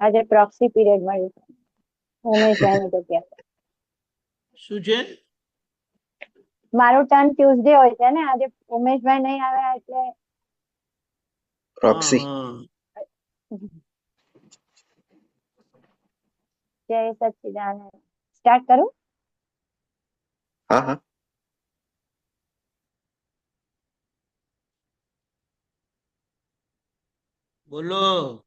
આજે proxy period મળ્યું છે ઉમેશભાઈની જગ્યા શું છે? મારું ટર્ન ટ્યુઝડે હોય છે ને આજે ઉમેશભાઈ નહીં આવ્યા એટલે પ્રોક્સી જય સચ્ચિદાનંદ સ્ટાર્ટ કરું? હા હા. બોલો.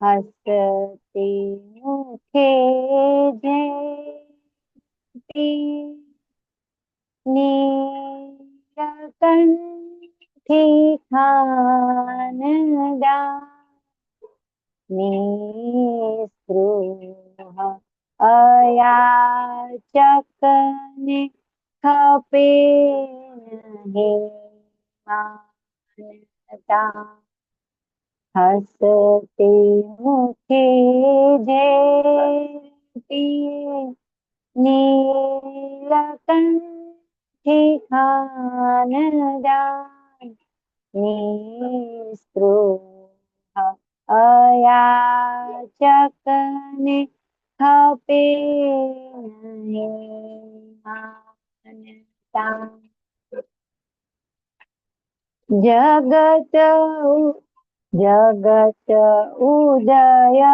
હસતી મુખે જે નીલકંઠી ખાનદા નિસ્પૃહ અયાચકને ખપે નહીં માનતા હસતી મુખે જેતી નીલકંઠી ખાનદાન નિસ્પૃહ અયાચકને ખપે નહીં માનતા જગત ઉ- જગત ઉદયવતાર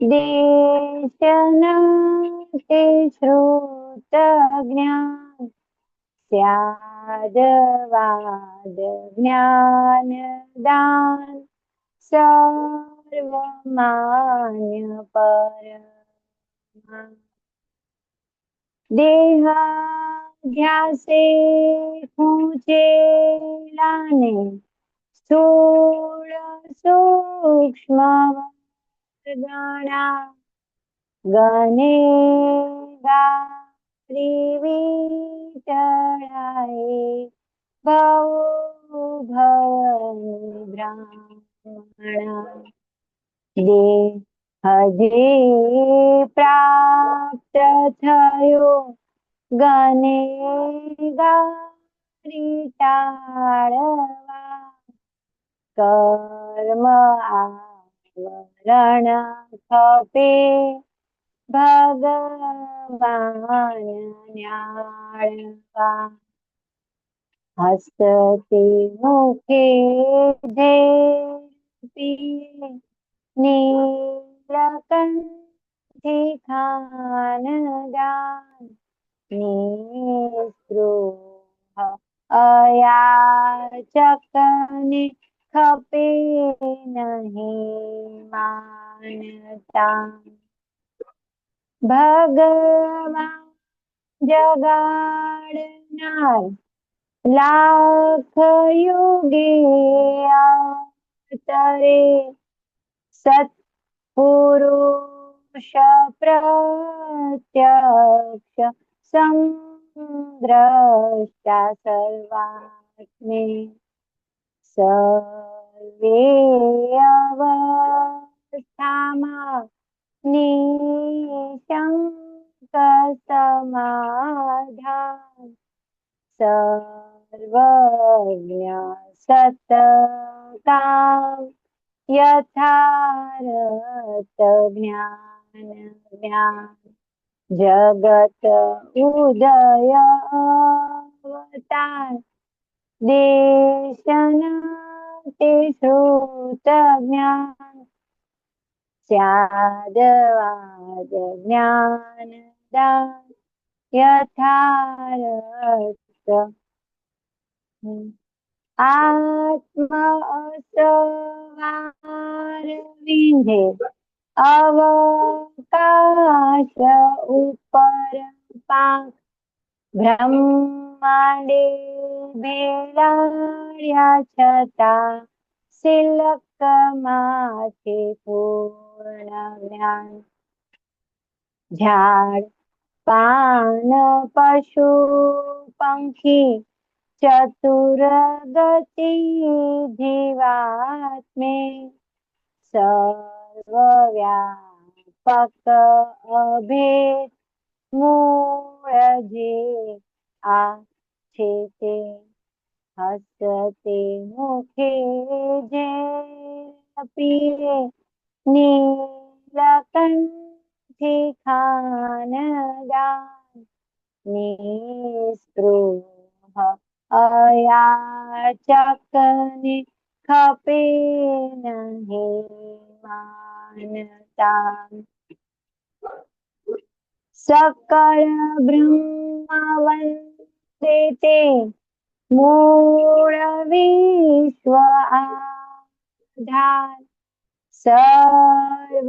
દેશન તે શ્રુત જ્ઞાન સ્યાદવાદ જ્ઞાન દાન સર્વમાન્ય પરમા દેહાધ્યાસે પૂજેલાને સ્થૂળ સૂક્ષ્મ ગણા ગણે ગારી વિચરાય ભવ ભવની બ્રાહ્મણા. દેહ હજે પ્રાપ્ત થયો ગને ગારી ટાળવા કર્મ આવરણ ખપે ભગવાન ન્યાળવા હસતી મુખે જેતી નીલકંઠી નિસ્પૃહ અયાચકને ખપે નહીં માનતા ભગવાન જગાડનાર લાખ યુગે તરે સત્પુરુષ પ્રત્યક્ષ સંદ્રષ્ટા સર્વાત્મે સર્વે અવસ્થામાં નિશંક સમાધાન સર્વજ્ઞ સતકામ યથારત જ્ઞાન જ્ઞાન જગત ઉદય અવતાર દેશન તે શ્રુત જ્ઞાન સ્યાદવાદ જ્ઞાન દાન યથારત आत्मसवार विहे अवकाश उपर पाक. ब्रह्मांडे बेलाड्या छता सिलक माथे पूर्ण ज्ञान झाड पान पशु पंखी ગતિ જીવાત્મે સર્વવ્યાપક અભેદ મૂળ જે આ છે તે હસતે મુખે જે પ્રિય નીલકંઠી ખાનદાન નિસ્પૃહ અયાચકને ખપે નહીં માનતા. સકળ બ્રહ્મવંદે તે મૂળ વિશ્વ આધાર. સર્વ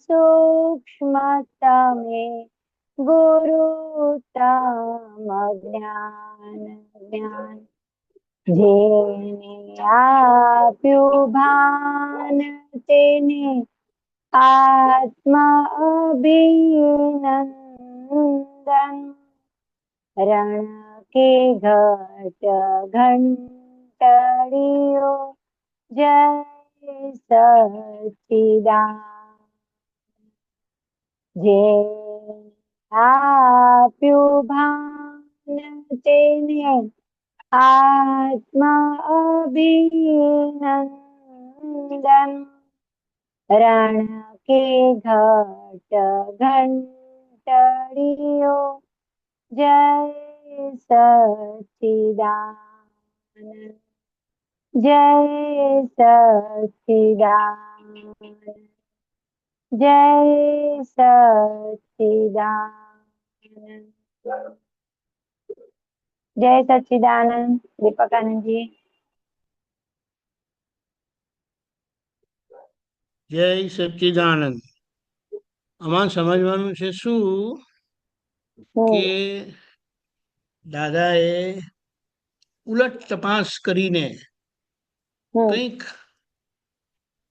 સૂક્ષ્મ તમે ગુરુ તમ જ્ઞાન જ્ઞાન જેને આપ્યું ભાન તેને આત્મ અભિનંદન. રણ કે ઘટ ઘંટડીઓ જય સચિદા જે આપ્યું ભાન તેને આત્મ અભિનંદન રણ કે ઘટ ઘંટડીઓ જય સચિદાન જય સચિદાન જય સચિદાન જય સચિદાનંદ દીપકાનંદજી જય સચિદાનંદ. આમાં સમજવાનું છે શું? કે દાદાએ ઉલટ તપાસ કરીને કંઈક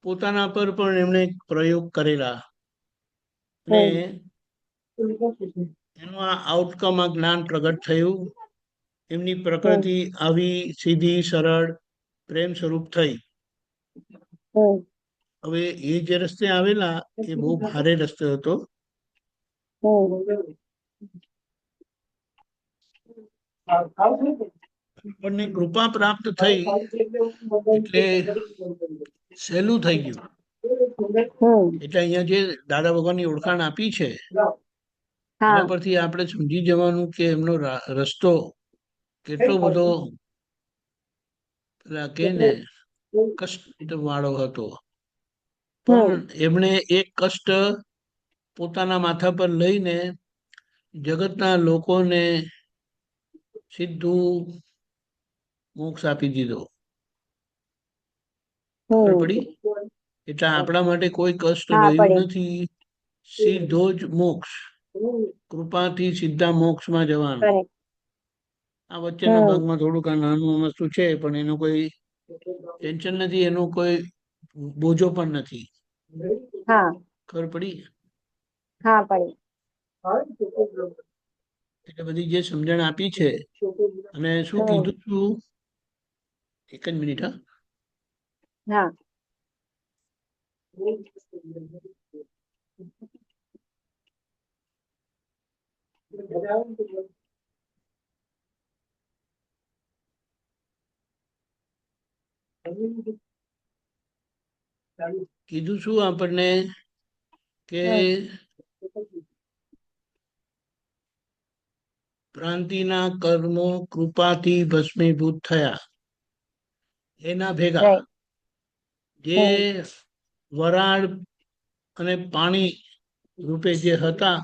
પોતાના પર પણ એમણે પ્રયોગ કરેલા. અને એનું આ આઉટકમ આ જ્ઞાન પ્રગટ થયું. એમની પ્રકૃતિ આવી સીધી સરળ પ્રેમ સ્વરૂપ થઈ. હવે એ જે રસ્તે આવેલા એ બહુ ભારે રસ્તો હતો. આપણને કૃપા પ્રાપ્ત થઈ એટલે સહેલું થઈ ગયું. એટલે અહીંયા જે દાદા ભગવાનની ઓળખાણ આપી છે એના પરથી આપણે સમજી જવાનું કે એમનો રસ્તો કેટલો બધો કે ને કષ્ટ વાળો હતો. પણ એમણે એક કષ્ટ પોતાના માથા પર લઈને જગતના લોકોને સીધું મોક્ષ આપી દીધો. પડી એટલે આપણા માટે કોઈ કષ્ટ રહ્યું નથી. સીધો જ મોક્ષ. કૃપાથી સીધા મોક્ષમાં જવાનું. આ વચ્ચેના. ભાગમાં થોડુંક આ નાનું વસ્તુ છે પણ એનું કોઈ ટેન્શન નથી એનો કોઈ બોજો પણ નથી. હા. ખબર પડી? હા પડી. એટલે બધી જે સમજણ આપી છે અને શું કીધું છું એક જ મિનિટ હા. કીધું શું આપણને કે ક્રાંતિના કર્મો કૃપાથી ભસ્મીભૂત થયા. એના ભેગા જે વરાળ અને પાણી રૂપે જે હતા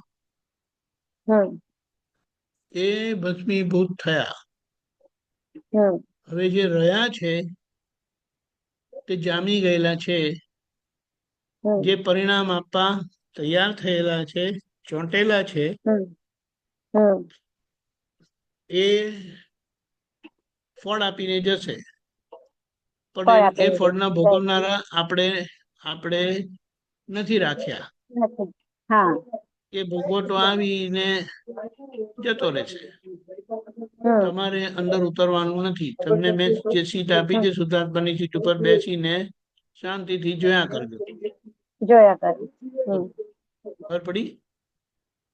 એ ભસ્મીભૂત થયા. હવે જે રહ્યા છે તે જામી ગયેલા છે. જે પરિણામ આપવા તૈયાર થયેલા છે ચોંટેલા છે એ ફળ આપીને જશે. પણ એ- ફળના ભોગવનારા આપણે આપણે નથી રાખ્યા. હા. એ ભોગવટો આવીને જતો રહે છે. તમારે અંદર ઉતરવાનું નથી. તમને મેં જે સીટ આપી છે સુધાર્થભાઈ સીટ ઉપર બેસીને શાંતિથી જોયા કરજો. જોયા ખબર પડી?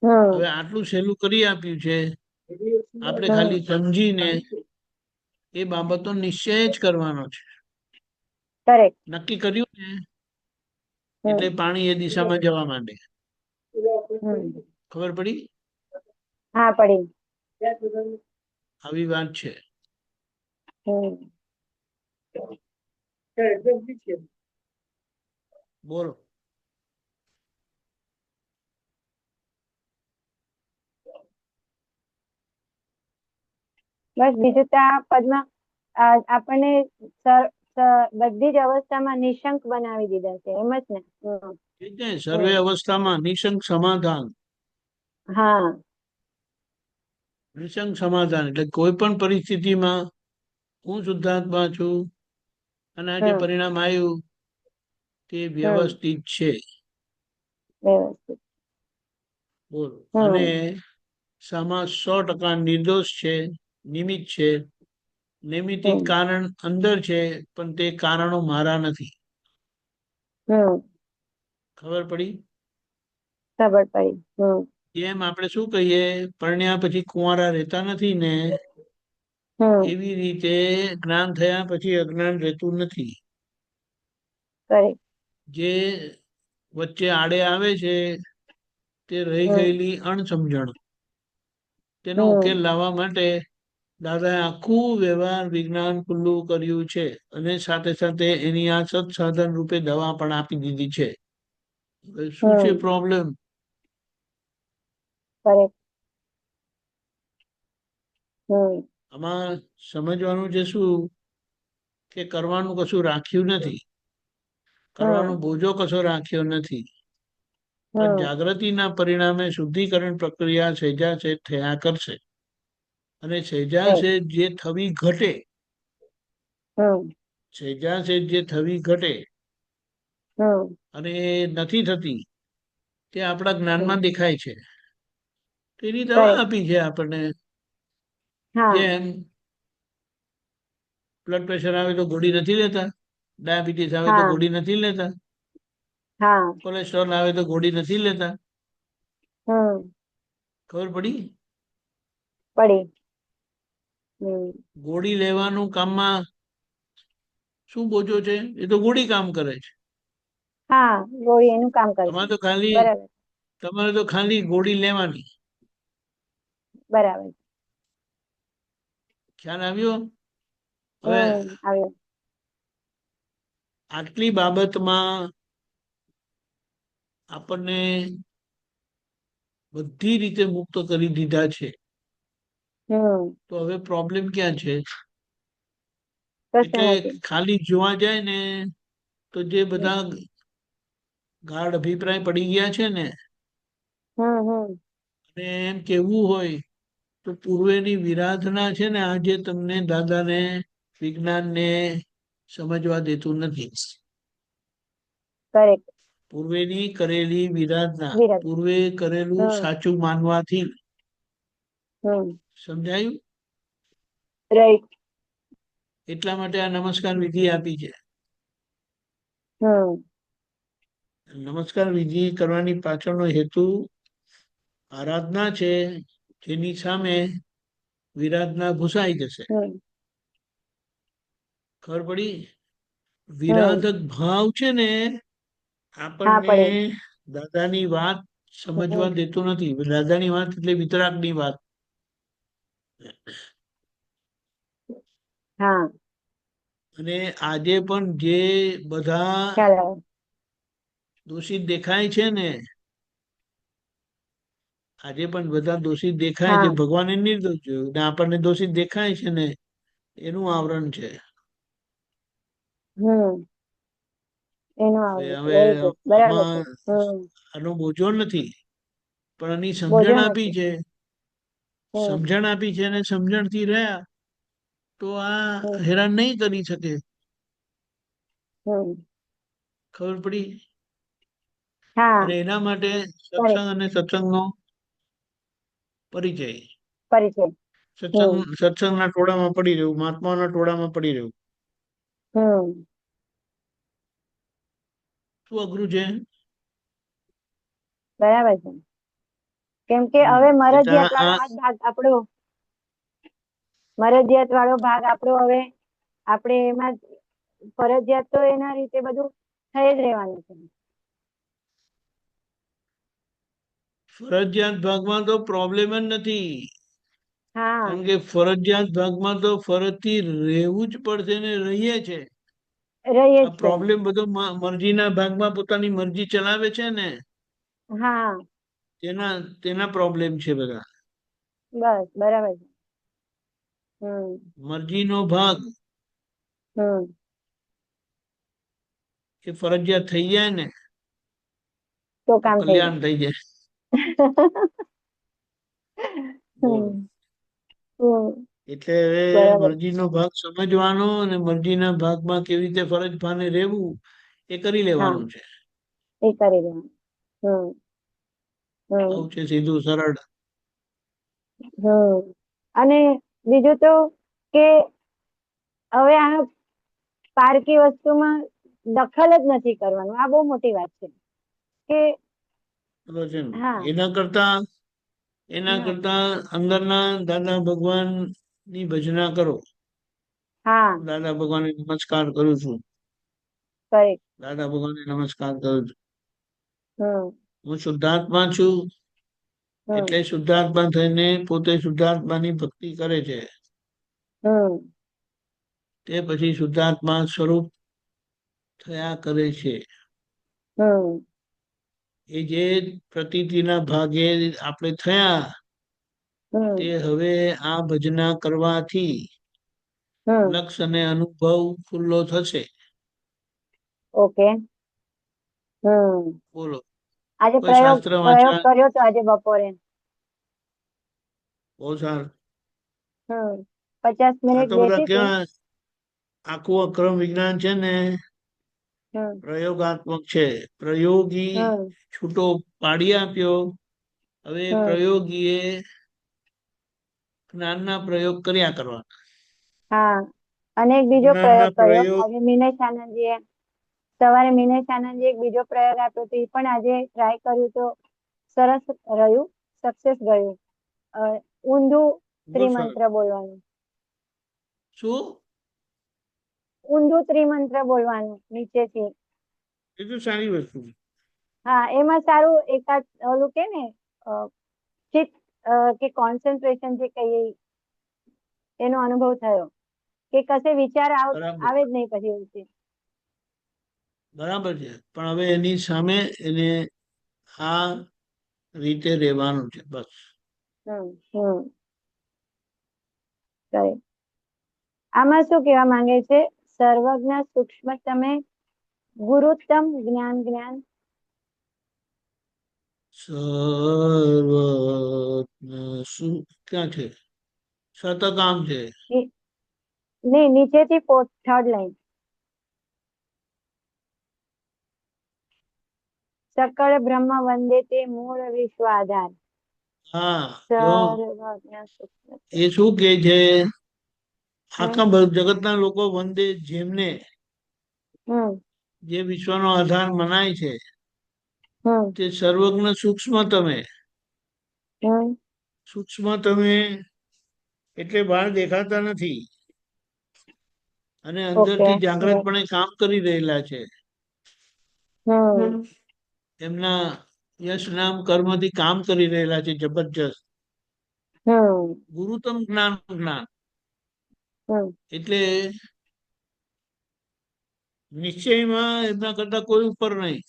હવે આટલું સહેલું કરી આપ્યું છે. આપણે. ખાલી સમજીને એ બાબતો નિશ્ચય જ કરવાનો છે. નક્કી કર્યું ને? એટલે પાણી એ દિશામાં જવા માંડે. ખબર પડી? હા પડી. આવી વાત છે. બોલો. બસ બીજું તો આ પદમાં આપણને બધી જ અવસ્થામાં નિશંક બનાવી દીધા છે એમ જ ને? સર્વે અવસ્થામાં નિશંક સમાધાન. હા. નિશંક સમાધાન એટલે કોઈ પણ પરિસ્થિતિમાં હું શુદ્ધાત્મા છું અને આ જે પરિણામ આવ્યું તે વ્યવસ્થિત છે. અને સામા સો ટકા નિર્દોષ છે નિમિત્ત છે. નિમિત્તિત કારણ અંદર છે પણ તે કારણો મારા નથી. ખબર પડી? ખબર પડી એમ આપણે શું કહીએ? પરણ્યા પછી કુંવારા રહેતા નથી ને એવી રીતે જ્ઞાન થયા પછી અજ્ઞાન રહેતું નથી. જે વચ્ચે આડે આવે છે તે રહી ગયેલી અણસમજણ. તેનો ઉકેલ લાવવા માટે દાદાએ આખું વ્યવહાર વિજ્ઞાન ખુલ્લું કર્યું છે અને સાથે સાથે એની આ સત્સાધન રૂપે દવા પણ આપી દીધી છે. શું છે પ્રોબ્લેમ આમાં સમજવાનું છે શું? કે કરવાનું કશું રાખ્યું નથી. કરવાનો બોજો કશો રાખ્યો નથી. પણ જાગૃતિના પરિણામે શુદ્ધિકરણ પ્રક્રિયા સહેજા છે થયા કરશે. અને સહેજા છે જે થવી ઘટે. સહેજા છે જે થવી ઘટે. અને નથી થતી તે આપણા જ્ઞાનમાં દેખાય છે. તેની દવા આપી છે આપણને. જેમ બ્લડ પ્રેશર આવે તો ગોળી નથી લેતા ડાયાબિટીસ આવે તો ગોળી નથી લેતા કોલેસ્ટ્રોલ આવે તો ગોળી નથી લેતા. ખબર પડી? પડી. ગોળી લેવાનું કામમાં શું બોજો છે? એ તો ગોળી કામ કરે છે. હા ગોળી એનું કામ કરે તમારે તો ખાલી બરાબર. તમારે તો ખાલી ગોળી લેવાની. બરાબર. ખ્યાલ આવ્યો? હવે આવ્યો. આટલી બાબતમાં આપણને બધી રીતે મુક્ત કરી દીધા છે. તો હવે પ્રોબ્લેમ ક્યાં છે? એટલે ખાલી જોવા જાય ને તો જે બધા ગાઢ અભિપ્રાય પડી ગયા છે ને અને એમ કેવું હોય તો પૂર્વેની વિરાધના છે ને આજે તમને દાદાને વિજ્ઞાનને સમજવા દેતું નથી. પૂર્વેની કરેલી વિરાધના પૂર્વે કરેલું સાચું માનવાથી. સમજાયું? રાઈટ એટલા માટે આ નમસ્કાર વિધિ આપી છે. નમસ્કાર વિધિ કરવાની પાછળનો હેતુ આરાધના છે જેની સામે વિરાધના ઘુસાઈ જશે. ખબર પડી? વિરાધક ભાવ છે ને આપણને. દાદાની વાત સમજવા દેતો નથી. દાદાની વાત એટલે વિતરાગની વાત. અને આજે પણ જે બધા દોષિત દેખાય છે ને? આજે પણ બધા દોષિત દેખાય છે. ભગવાન નિર્દોષ જોયું ને આપણને દોષિત દેખાય છે ને? એનું આવરણ છે. આનો બોજો નથી. પણ એની સમજણ આપી છે. સમજણ આપી છે અને સમજણથી રહ્યા તો આ હેરાન નહીં કરી શકે. ખબર પડી? એના માટે સત્સંગ અને સત્સંગનો પરિચય. પરિચય. સત્સંગ સત્સંગના ટોળામાં પડી રહ્યું મહાત્માના ટોળામાં પડી રહ્યું. શું અઘરું છે? બરાબર છે. કેમ કે હવે મરજિયાત વાળો ભાગ આપણો મરજિયાત વાળો ભાગ આપણો હવે આપણે એમાં ફરજિયાત તો એના રીતે બધું થઈ જ રહેવાનું છે. ફરજિયાત ભાગમાં તો પ્રોબ્લેમ જ નથી. કારણ કે ફરજિયાત ભાગમાં તો ફરજથી રહેવું જ પડશે ને રહીએ છે. પ્રોબ્લેમ બધો મરજીના ભાગમાં પોતાની મરજી ચલાવે છે ને? હા. તેના તેના પ્રોબ્લેમ છે બધા. બસ બરાબર. મરજીનો ભાગ. હમ. એ ફરજિયાત થઈ જાય ને? તો કામ કલ્યાણ થઈ જાય. એટલે હવે. મરજીનો ભાગ સમજવાનો અને મરજીના ભાગમાં કેવી રીતે ફરજ ભાને રહેવું એ કરી લેવાનું છે. એ કરી લેવાનું. હમ. છે સીધું સરળ. હમ. અને બીજું તો કે હવે આ પારકી વસ્તુમાં દખલ જ નથી કરવાનું. આ બહુ મોટી વાત છે. કે. એના કરતા એના કરતા અંદરના દાદા ભગવાનની ભજના કરો. દાદા ભગવાન નમસ્કાર કરું છું. દાદા ભગવાન નમસ્કાર કરું છું. હું શુદ્ધાત્મા છું. એટલે શુદ્ધાત્મા થઈને પોતે શુદ્ધાત્માની ભક્તિ કરે છે. તે પછી શુદ્ધાત્મા સ્વરૂપ થયા કરે છે. એ જે પ્રતીતિના ભાગે આપણે થયા તે હવે આ ભજના કરવાથી લક્ષ અને અનુભવ ખુલ્લો થશે. ઓકે. હમ. બોલો. આજે પ્રયોગ પ્રયોગ કર્યો તો આજે બપોરે. બહુ સારું. પચાસ મિનિટ આખું અક્રમ વિજ્ઞાન છે ને? પ્રયોગાત્મક છે. પ્રયોગી છૂટો પાડી આપ્યો. હવે પ્રયોગીએ જ્ઞાનના પ્રયોગ કર્યા કરવાના. હા. અને એક બીજો પ્રયોગ કર્યો. આજે મિનેશ આનંદજીએ સવારે મિનેશ આનંદજી એક બીજો પ્રયોગ આપ્યો તો એ પણ આજે ટ્રાય કર્યું તો સરસ રહ્યું. સક્સેસ ગયું. ઊંધું. ત્રિમંત્ર બોલવાનું. શું? ઊંધું ત્રિમંત્ર બોલવાનું નીચેથી. એ તો સારી વસ્તુ છે. હા એમાં સારું એકાદ ઓલું કે ને ચિત્ત કે કોન્સન્ટ્રેશન જે કહીએ એનો અનુભવ થયો. કે કશે વિચાર આવે જ નહીં પછી એવું બરાબર છે. પણ હવે એની સામે એને આ રીતે રહેવાનું છે બસ. હમ હમ. આમાં શું કહેવા માંગે છે? સર્વજ્ઞ સૂક્ષ્મ તમે ગુરુત્તમ જ્ઞાન જ્ઞાન. સર્વજ્ઞ ક્યાં છે? શતકામ છે. નહીં નીચેથી થર્ડ લાઈન સકળ બ્રહ્મ વંદે તે મૂળ વિશ્વ આધાર. હા એ શું કે છે? આખા જગતના લોકો વંદે જેમને જે વિશ્વનો આધાર મનાય છે તે સર્વજ્ઞ સૂક્ષ્મ તમે. સૂક્ષ્મ તમે એટલે બહાર દેખાતા નથી. અને અંદરથી જાગૃતપણે કામ કરી રહેલા છે. એમના યશ નામ કર્મથી કામ કરી રહેલા છે જબરજસ્ત. ગુરુતમ જ્ઞાન જ્ઞાન. એટલે નિશ્ચયમાં એમના કરતા કોઈ ઉપર નહીં.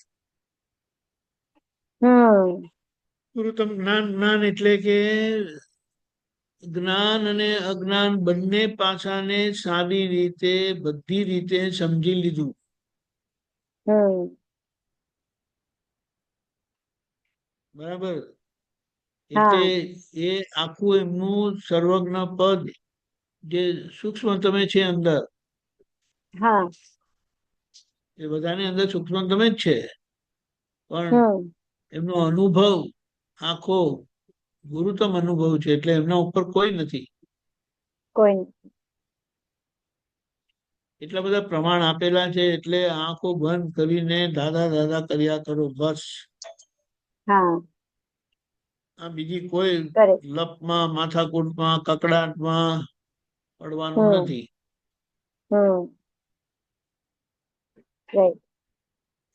પુરુતમ જ્ઞાન જ્ઞાન એટલે કે જ્ઞાન અને અજ્ઞાન બંને પાસાને સારી રીતે બધી રીતે સમજી લીધું. બરાબર? એટલે એ આખું એમનું સર્વજ્ઞ પદ જે સૂક્ષ્મ તમે છે અંદર. હા. એ બધાની અંદર સૂક્ષ્મ તમે જ છે. પણ એમનો અનુભવ આખો ગુરુતમ અનુભવ છે એટલે એમના ઉપર કોઈ નથી. કોઈ એટલા બધા પ્રમાણ આપેલા છે એટલે આંખો બંધ કરીને દાદા દાદા કર્યા કરો બસ. આ બીજી કોઈ લપમાં માથાકૂટમાં કકડાટમાં પડવાનું નથી.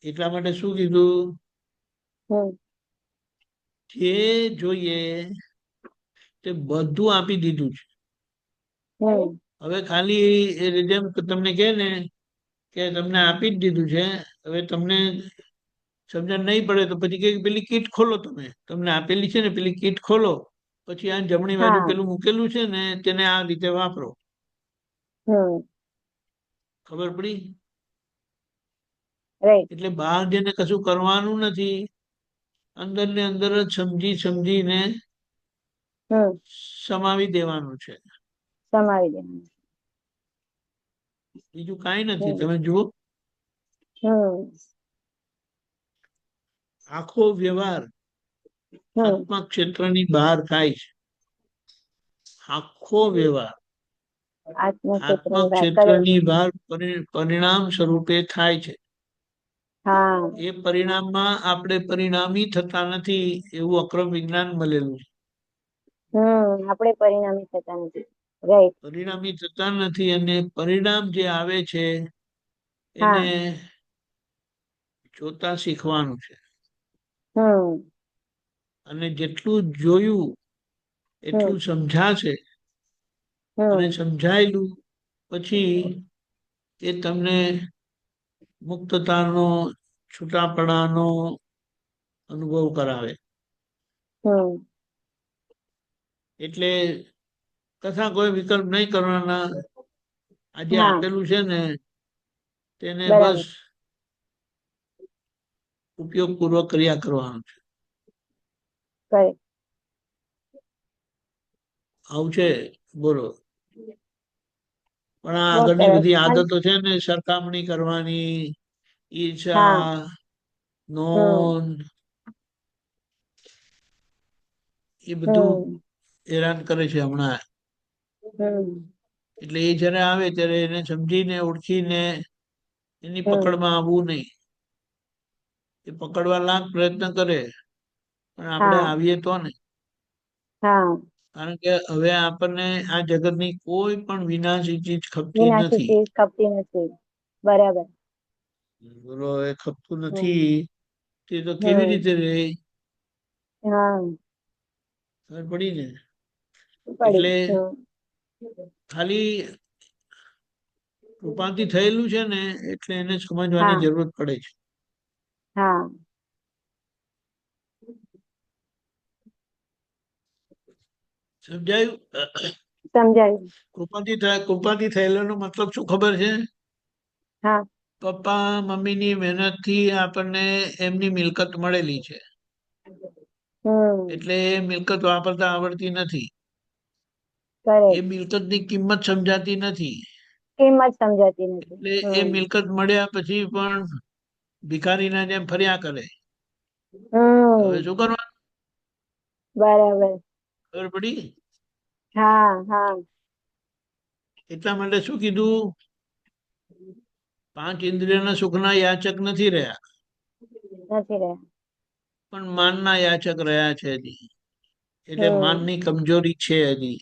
એટલા માટે શું કીધું? જે જોઈએ તે બધું આપી દીધું છે. હવે ખાલી જેમ તમને કહે ને કે તમને આપી જ દીધું છે. હવે તમને સમજણ નહીં પડે તો પછી કે પેલી કીટ ખોલો તમે. તમને આપેલી છે ને પેલી કીટ ખોલો. પછી આ જમણી બાજુ પેલું મૂકેલું છે ને તેને આ રીતે વાપરો. ખબર પડી? એટલે બહાર જઈને કશું કરવાનું નથી. અંદર ને અંદર જ સમજી સમજીને સમાવી દેવાનું છે. સમાવી દેવાનું બીજું કઈ નથી. તમે જુઓ. આખો વ્યવહાર આત્મા ક્ષેત્રની બહાર થાય છે. આખો વ્યવહાર આત્મા ક્ષેત્રની બહાર પરિણામ સ્વરૂપે થાય છે. એ પરિણામમાં આપણે પરિણામી થતા નથી એવું અક્રમ વિજ્ઞાન મળેલું છે. આપણે પરિણામી થતા નથી. પરિણામી થતા નથી અને પરિણામ જે આવે છે એને જોતા શીખવાનું છે. હમ. અને જેટલું જોયું એટલું સમજાશે અને સમજાયેલું પછી એ તમને મુક્તતાનો છૂટાપણાનો અનુભવ કરાવે. એટલે કથા કોઈ વિકલ્પ નહીં કરવાના. આજે આપેલું છે ને તેને બસ ઉપયોગ પૂર્વક કર્યા કરવાનું છે. કરે આવું છે? બોલો. પણ આ આગળની બધી આદતો છે ને સરખામણી કરવાની ઈર્ષા નોન એ બધું હેરાન કરે છે હમણાં. એટલે એ જયારે આવે ત્યારે એને સમજીને ઓળખીને એની પકડમાં આવવું નહીં. એ પકડવા લાખ પ્રયત્ન કરે. પણ આપણે આવીએ તો ને. કારણ કે હવે આપણને આ જગતની કોઈ પણ વિનાશી ચીજ ખપતી નથી. ખપતી નથી. બરાબર. બોલો એ ખપતું નથી. તે તો કેવી રીતે રહે હા. ખબર પડી ને? એટલે ખાલી રૂપાંતિ થયેલું છે ને એટલે એને સમજવાની. જરૂરત પડે છે. હા. સમજાયું? સમજાયું. કૃપાથી કૃપાથી થયેલાનો મતલબ શું ખબર છે? હા. પપ્પા મમ્મીની મહેનતથી આપણને એમની મિલકત મળેલી છે. એટલે એ મિલકત વાપરતા આવડતી નથી. એ મિલકતની કિંમત સમજાતી નથી. કિંમત સમજાતી નથી. એટલે એ મિલકત મળ્યા પછી પણ ભિખારીના જેમ ફર્યા કરે. હવે શું કરવાનું? બરાબર. ખબર પડી? હા હા. એટલા માટે શું કીધું? પાંચ ઇન્દ્રિયના સુખના યાચક નથી રહ્યા. નથી રહ્યા. પણ માનના યાચક રહ્યા છે હજી. એટલે માનની કમજોરી છે હજી.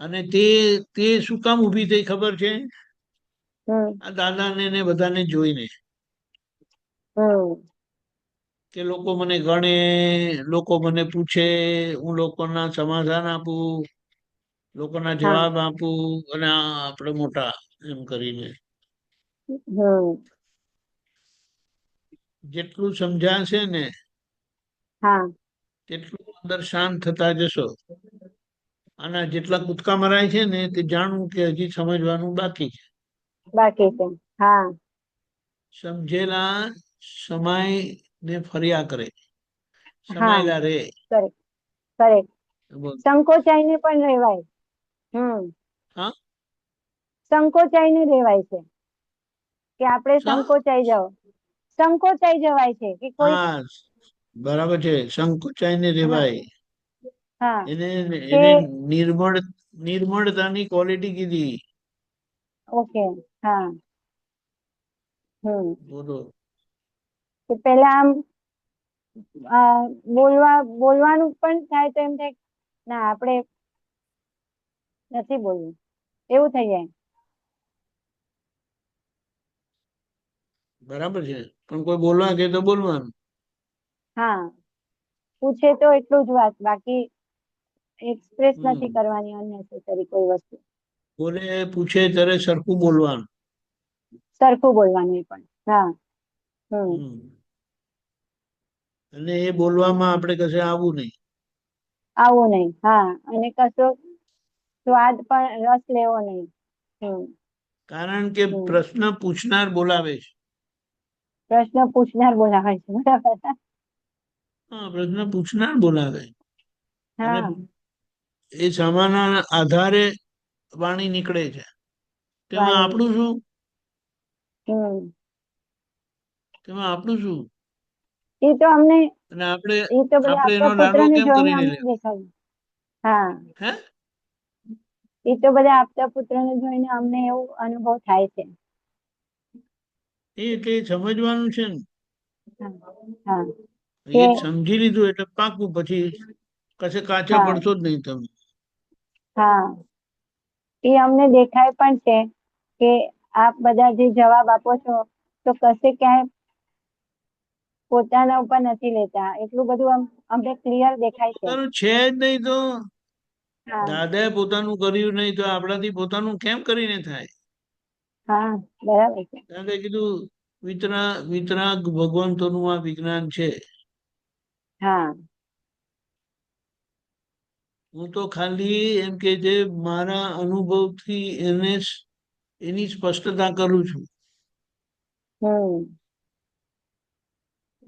અને તે તે શું કામ ઊભી થઈ ખબર છે? આ દાદાને ને બધાને જોઈને. કે લોકો મને ગણે લોકો મને પૂછે હું લોકોના સમાધાન આપું લોકોના જવાબ આપું અને આપણે મોટા એમ કરીને. જેટલું સમજાશે ને હા. તેટલું અંદર શાંત થતા જશો. આના જેટલા કૂદકા મરાય છે ને તે જાણવું કે હજી સમજવાનું બાકી છે. બાકી છે. હા. સમજેલા સમાય ને ફર્યા કરે. સમાયેલા રહે કરેક્ટ બોલ. સંકોચાઈને પણ રહેવાય. હમ. હા? સંકોચાઈને રહેવાય છે. કે આપણે સંકોચાઈ જાવ સંકોચાઈ જવાય છે કે કોઈ બરાબર છે. સંકોચાઈને ને રહેવાય. હા. એને એને નિર્મળ નિર્મળતાની ક્વોલિટી કીધી. ઓકે હા. હમ. બોલો. કે પેલા આમ બોલવા બોલવાનું પણ થાય તો એમ થાય ના આપણે નથી બોલવું. એવું થઈ જાય. બરાબર છે. પણ કોઈ બોલવા કે તો બોલવાનું. હા. પૂછે તો એટલું જ વાત બાકી એક્સપ્રેસ નથી કરવાની અનનેસેસરી કોઈ વસ્તુ. બોલે પૂછે ત્યારે સરખું બોલવાનું. સરખું બોલવાનું પણ હા. હમ. અને એ બોલવામાં આપણે કશે આવવું નહીં. આવું નહીં હા અને કશો સ્વાદ પણ રસ લેવો નહીં. કારણ કે પ્રશ્ન પૂછનાર બોલાવે છે. પ્રશ્ન પૂછનાર બોલાવે છે બરાબર. હા પ્રશ્ન પૂછનાર બોલાવે. એ સામાના આધારે વાણી નીકળે છે. તેમાં આપણું શું? તેમાં આપણું શું? એ તો અમને અને આપણે એ તો આપણે એનો આપણા કેમ કરીને લેવો હા. હે? એ તો બધા આપતા પુત્રને જોઈને અમને એવું અનુભવ થાય છે. એ એટલે સમજવાનું છે ને. હા હા. એ સમજી લીધું એટલે પાકું પછી કશે કાચા પડશો જ નહીં તમે. હા. એ અમને દેખાય પણ છે કે આપ બધા જે જવાબ આપો છો તો કશે ક્યાંય પોતાના ઉપર નથી લેતા. એટલું બધું આમ અમને ક્લિયર દેખાય છે. પોતાનું છે જ નહીં તો? દાદાએ પોતાનું કર્યું નહીં તો આપણાથી પોતાનું કેમ કરીને થાય? હા બરાબર છે. દાદાએ કીધું વિતરા વિતરાગ ભગવંતોનું આ વિજ્ઞાન છે. હા. હું તો ખાલી એમ કે જે મારા અનુભવથી એને એની સ્પષ્ટતા કરું છું.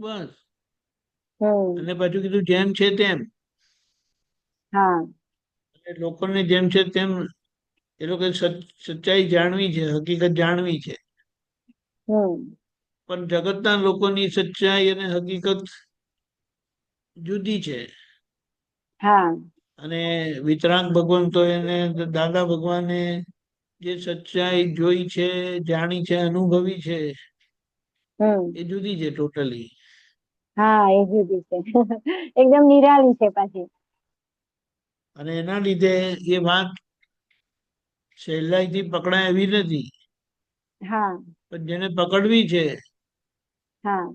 બસ. અને પાછું કીધું જેમ છે તેમ. લોકોને જેમ છે તેમ એ લોકો સચ્ચાઈ જાણવી છે હકીકત જાણવી છે. પણ જગતના લોકોની સચ્ચાઈ અને હકીકત જુદી છે. અને વિતરાગ તો એને દાદા ભગવાને જે સચ્ચાઈ જોઈ છે જાણી છે અનુભવી છે એ જુદી છે ટોટલી. હા એ જુદી છે એકદમ નિરાલી છે પાછી. અને એના લીધે એ વાત સહેલાઈથી પકડાય એવી નથી. હા. પણ જેને પકડવી છે હા.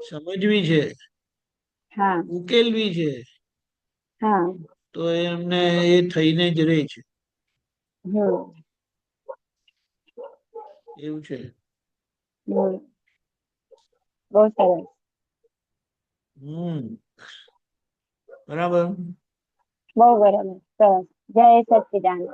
સમજવી છે હા. ઉકેલવી છે હા. તો એમને એ થઈને જ રહે છે. એવું છે. બહુ સરસ. બરાબર? બહુ બરાબર. સરસ. જય સચ્ચિદાનંદ